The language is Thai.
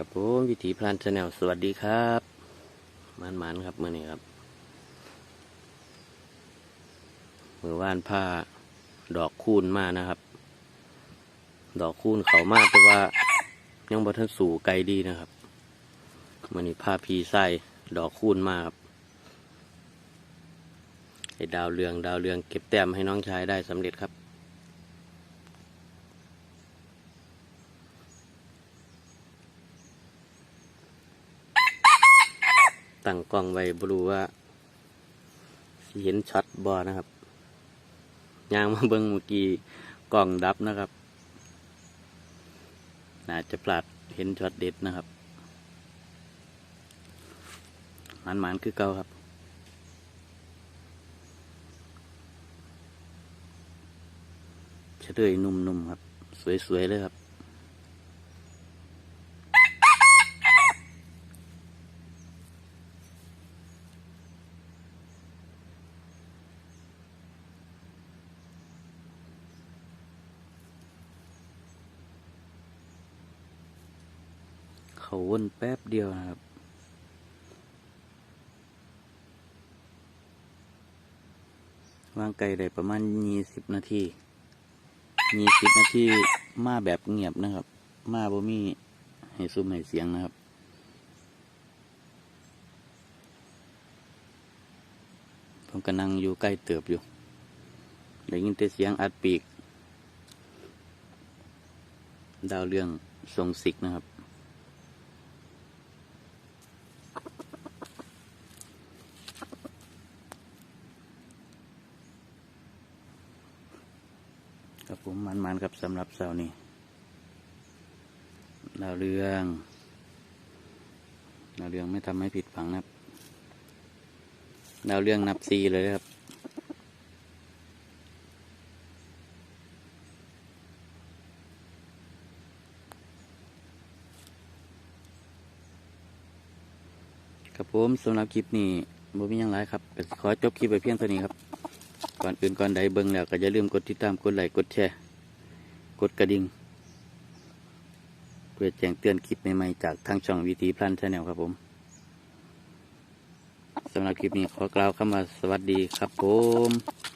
ครับผมวิถีพลานชาแนลสวัสดีครับมันมันครับมื่อนี้ครับ มือว่านผ้าดอกคูณมากนะครับ ดอกคูณเขามากแต่ว่ายังบทันสู่ไกลดีนะครับมื่อนี้ผ้าพีไส้ดอกคูณมาครับไอ้ดาวเรืองดาวเรืองเก็บแต้มให้น้องชายได้สำเร็จครับ ตั้งกล้องไว้บรูว่าเห็นช็อตบอนะครับยางมาเบิ้งเมื่อกี้กล้องดับนะครับ น่าจะพลาดเห็นช็อตเด็ดนะครับมันมันๆคือเก่าครับเฉลยนุ่มๆครับ สวยๆเลยครับ เขาวนแป๊บเดียวนะครับ วางไก่ได้ประมาณยี่สิบนาทียี่สิบนาทีมาแบบเงียบนะครับ มาบ่มีให้ซุ้มให้เสียงนะครับผมก็นั่งอยู่ใกล้เติบอยู่ได้ยินแต่เสียงอัดปีก ดาวเรื่องทรงสิกนะครับ ครับผมมันมันๆครับสำหรับเสาร์นี้ดาวเรืองดาวเรืองไม่ทำให้ผิดฝังนะครับดาวเรืองนับซีเลยครับครับผมสำหรับคลิปนี้บ่มีหยังไรครับขอจบคลิปไปเพียงเท่านี้ครับ ก่อนอื่นก่อนใดเบิ้งแล้วก็อย่าลืมกดติดตามกดไลค์กดแชร์กดกระดิ่งเพื่อแจ้งเตือนคลิปใหม่ๆจากทางช่องวีทีพลันชาแนลครับผมสำหรับคลิปนี้ขอกล่าวคำว่าสวัสดีครับผม